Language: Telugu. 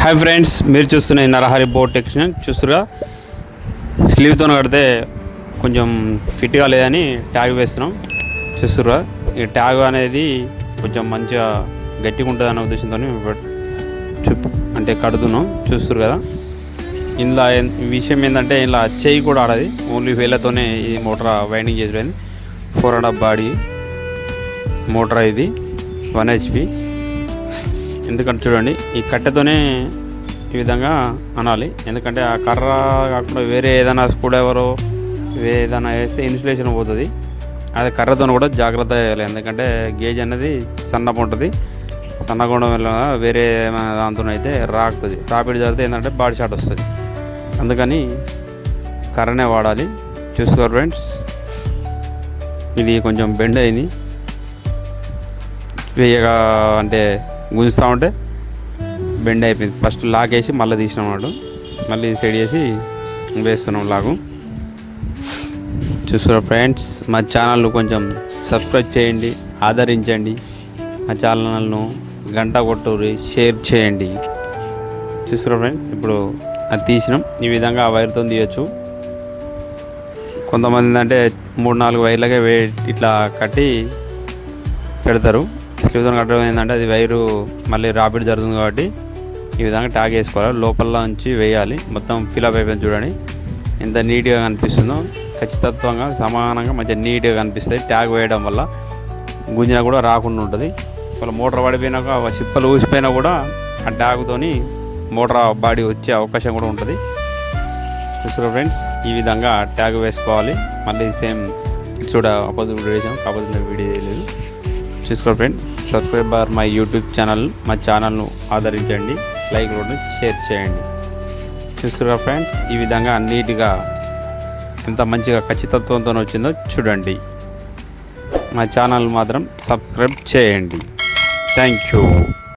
హాయ్ ఫ్రెండ్స్ మీరు చూస్తున్న నరహరి బోట్ టెక్షన్ చూస్తుగా స్లీవ్తో కడితే కొంచెం ఫిట్గా లేదని ట్యాగ్ వేస్తున్నాం. చూస్తురుగా? ఈ ట్యాగ్ అనేది కొంచెం మంచిగా గట్టిగా ఉంటుంది అనే ఉద్దేశంతో చూపు అంటే కడుతున్నాం. చూస్తురు కదా? ఇందులో విషయం ఏంటంటే ఇలా చేయి కూడా ఆడది. ఓన్లీ వేళ్ళతోనే ఈ మోటార్ వైండింగ్ చేసేది four and half body motor ఇది వన్ హెచ్పి ఎందుకంటే చూడండి ఈ కట్టెతోనే ఈ విధంగా అనాలి. ఎందుకంటే ఆ కర్ర కాకుండా వేరే ఏదైనా స్క్రూ డ్రైవరు వేరే ఏదైనా వేస్తే ఇన్సులేషన్ పోతుంది. అది కర్రతో కూడా జాగ్రత్త చేయాలి. ఎందుకంటే గేజ్ అనేది సన్నగా ఉంటుంది. సన్నగా ఉండడం వల్ల వేరే దాంతో అయితే రాకుతుంది. రాపిడి జరిగితే ఏంటంటే బాడీ షాట్ వస్తుంది. అందుకని కర్రనే వాడాలి. చూసుకోరు ఫ్రెండ్స్? ఇది కొంచెం బెండ్ అయింది. వేయగా అంటే గుంజుతూ ఉంటే బెండ్ అయిపోయింది. ఫస్ట్ లాక్ వేసి మళ్ళీ తీసినాం వాడు మళ్ళీ సెట్ చేసి వేస్తున్నాం లాగు. చూస్తున్నారు ఫ్రెండ్స్ మా ఛానల్ కొంచెం సబ్స్క్రైబ్ చేయండి ఆదరించండి. మా ఛానల్ను గంట కొట్టూరి షేర్ చేయండి. చూస్తున్నారు ఫ్రెండ్స్ ఇప్పుడు అది తీసినాం. ఈ విధంగా ఆ వైర్తో తీయచ్చు. కొంతమంది అంటే మూడు నాలుగు వైర్లకే వే ఇట్లా కట్టి పెడతారు. స్లీవ్తో కట్టడం ఏంటంటే అది వైరు మళ్ళీ రాపిడ్ జరుగుతుంది కాబట్టి ఈ విధంగా ట్యాగ్ వేసుకోవాలి. లోపల నుంచి వేయాలి. మొత్తం ఫిలప్ అయిపోయింది చూడండి. ఎంత నీట్గా కనిపిస్తుందో. ఖచ్చితత్వంగా సమానంగా మంచిగా నీట్గా కనిపిస్తుంది ట్యాగ్ వేయడం వల్ల గుంజిన కూడా రాకుండా ఉంటుంది. ఒకవేళ మోటార్ పడిపోయినాక చిప్పలు సిప్పలు ఊసిపోయినా కూడా ఆ ట్యాగ్తోని మోటార్ బాడీ వచ్చే అవకాశం కూడా ఉంటుంది. చూసారు ఫ్రెండ్స్ ఈ విధంగా ట్యాగ్ వేసుకోవాలి. మళ్ళీ సేమ్ చూడ అపోజిట్ వీడియో చేసాం కాకపోతే వీడియో చేయలేదు చూసుకోండి friend bar my YouTube channel మా ఛానల్ను ఆదరించండి. లైక్ కూడా షేర్ చేయండి. చూస్తున్నారు ఫ్రెండ్స్ ఈ విధంగా నీట్గా ఎంత మంచిగా ఖచ్చితత్వంతో వచ్చిందో చూడండి. మా ఛానల్ మాత్రం సబ్స్క్రైబ్ చేయండి. Thank you